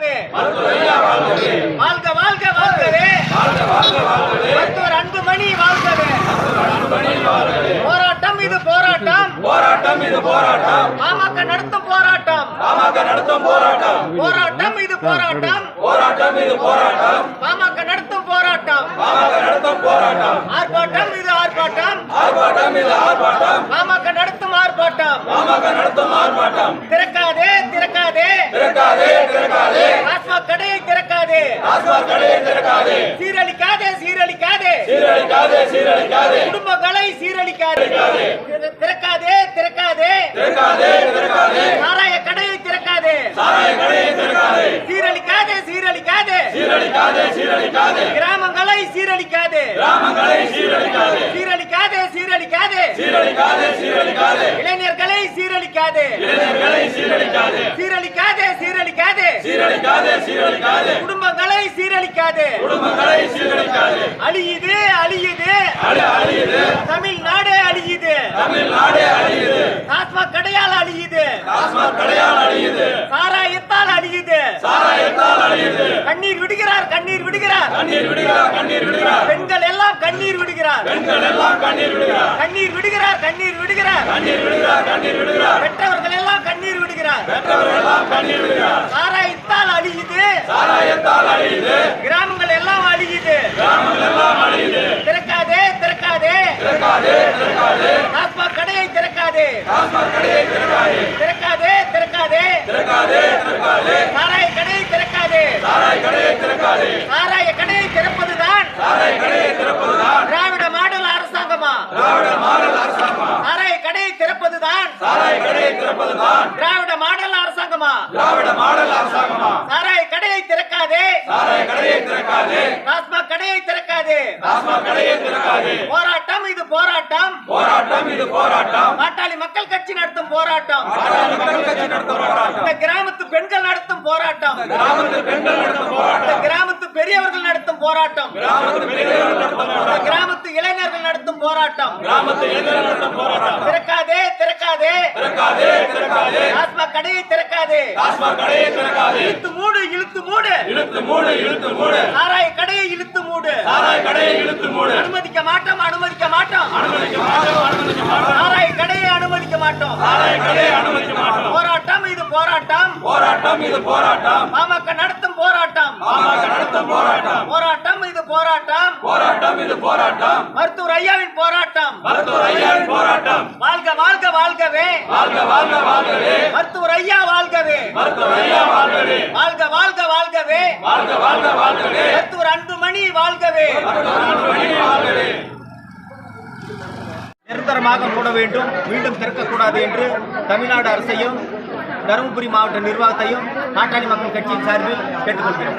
வாழ்கவே. வாழ்க வாழ்க வாழ்கவே. மருத்துவர் அன்புமணி வாழ்கவே. போராட்டம் இது போராட்டம். போராட்டம் இது போராட்டம். பாமக நடத்தும் போராட்டம். பாமக நடத்தும் போராட்டம். போராட்டம் இது போராட்டம். போராட்டம் இது போராட்டம். பாமக நடத்தும் போராட்டம். பாமக நடத்தும் போராட்டம். ஆர்ப்பாட்டம் இது ஆர்ப்பாட்டம். ஆர்ப்பாட்டம் இது ஆர்ப்பாட்டம். பாமக நடத்தும் ஆர்ப்பாட்டம். பாமக நடத்தும் ஆர்ப்பாட்டம். திறக்காதே திறக்காதே. திறக்காதே. திறக்காதே. டாஸ்மாக் கடையை திறக்காதே. டாஸ்மாக் கடையை திறக்காதே. சீரழிக்காதே சீரழிக்காதே. சீரழிக்காதே சீரழிக்காதே. குடும்பங்களை சீரழிக்காதே. திறக்காதே திறக்காதே. திறக்காதே திறக்காதே. சாராய கடையை திறக்காதே. சாராய கடையை திறக்காதே. சீரழிக்காதே சீரழிக்காதே. சீரழிக்காதே சீரழிக்காதே. கிராமங்களை சீரழிக்காதே. கிராமங்களை சீரழிக்காதே. சீரழிக்காதே சீரழிக்காதே. சீரழிக்காதே சீரழிக்காதே. இளைஞர்களை சீரழிக்காதே. இளைஞர்களை சீரழிக்காதே சீரழிக்காதே. சீரழிக்காதே. சீரழிக்காதே சீரழிக்காதே. குடும்பங்களை சீரழிக்காதே. குடும்பங்களை சீரழிக்காதே. அழியுது அழியுது. அழி அழியுது. தமிழ்நாடு அழியுது. தமிழ்நாடே அழியுது. டாஸ்மாக் கடையால் அழியுது. டாஸ்மாக் கடையால் அழியுது. சாராயத்தால் அழியுது. சாராயத்தால் அழியுது. கண்ணீர் விடுகிறார் கண்ணீர் விடுகிறார். கண்ணீர் விடுகிறார் கண்ணீர் விடுகிறார். பெண்கள் எல்லாம் கண்ணீர் விடுகிறார். பெண்கள் எல்லாம் கண்ணீர் விடுகிறார். கண்ணீர் விடுகிறார் கண்ணீர் விடுகிறார். கண்ணீர் விடுகிறார் கண்ணீர் விடுகிறார் பெற்றவர்கள் எல்லாம் கண்ணீர் விடுகிறார் பெற்றவர்கள் எல்லாம் கண்ணீர் விடுகிறார் சாராயத்தால் அழியுது சாராயத்தால் அழியுது. கிராமங்கள் எல்லாம் அழியுது. கிராமங்கள் எல்லாம் அழியுது. திறக்காதே திறக்காதே. திறக்காதே திறக்காதே. டாஸ்மாக் கடையை திறக்காதே. டாஸ்மாக் கடையை திறக்காதே. திறக்காதே திறக்காதே. திறக்காதே திறக்காதே. சாராய கடையை திறக்காதே. சாராய கடையை திறக்காதே. சாராய கடையை திறப்பதுதான் சாராய கடையை திறப்பதுதான். திராவிட மாடல் அரசாங்கமா? திராவிட மாடல் அரசாங்கம்? சாராய கடையை திறப்பதுதான் சாராய கடையை திறப்பதுதான். திராவிட மாடல் அரசாங்கமா? திராவிட மாடல் அரசாங்கமா? சாராய கடையை திறக்காதே. சாராய கடையை திறக்காதே. டாஸ்மாக் கடையை திறக்காதே. டாஸ்மாக் கடையை திறக்காதே. போராட்டம் இது போராட்டம். போராட்டம் இது போராட்டம். பாட்டாளி மக்கள் கட்சி நடத்தும் போராட்டம். பாட்டாளி மக்கள் கட்சி நடத்தும் போராட்டம். இந்த கிராமத்து பெண்கள் நடத்தும் போராட்டம். கிராமத்து பெண்கள் நடத்தும் போராட்டம். கிராமத்து பெரியவர்கள் நடத்தும் போராட்டம். கிராமத்து பெரியவர்கள் நடத்தும் போராட்டம். கிராமத்து இளைஞர்கள் நடத்தும் போராட்டம். கிராமத்து இளைஞர்கள் நடத்தும் போராட்டம். திறக்காதே. திறக்காதே. திறக்காதே திறக்காதே. டாஸ்மாக் கடையை திறக்காதே. டாஸ்மாக் கடையை திறக்காதே. இழுத்து மூடு இழுத்து மூடு. இழுத்து மூடு இழுத்து மூடு. சாராய கடையை இழுத்து மூடு. சாராய கடையை இழுத்து மூடு. அனுமதிக்க மாட்டோம் அனுமதிக்க மாட்டோம். அனுமதிக்க மாட்டோம் அனுமதிக்க மாட்டோம். சாராய கடையை அனுமதிக்க மாட்டோம். சாராய கடையை அனுமதிக்க மாட்டோம். போராட்டம் இது போராட்டம். போராட்டம் இது போராட்டம். பாமக நடத்தும் போராட்டம். பாமக நடத்தும் போராட்டம். போராட்டம் இது போராட்டம். போராட்டம் இது போராட்டம். மருத்துவர் ஐயாவின் போராட்டம். மருத்துவர் ஐயாவின் போராட்டம். வாழ்கவே. வாழ்க வாழ்க வாழ்கவே. மருத்துவர் ஐயா வாழ்கவே. மருத்துவர் ஐயா வாழ்கவே. வாழ்க வாழ்க வாழ்கவே. வாழ்க வாழ்க வாழ்கவே. மருத்துவர் அன்புமணி வாழ்கவே. அன்புமணி வாழ்கவே. நிரந்தரமாக மூட வேண்டும். மீண்டும் திறக்கக்கூடாது என்று தமிழ்நாடு அரசையும் தருமபுரி மாவட்ட நிர்வாகத்தையும் பாட்டாளி மக்கள் கட்சியின் சார்பில் கேட்டுக்கொள்கிறோம்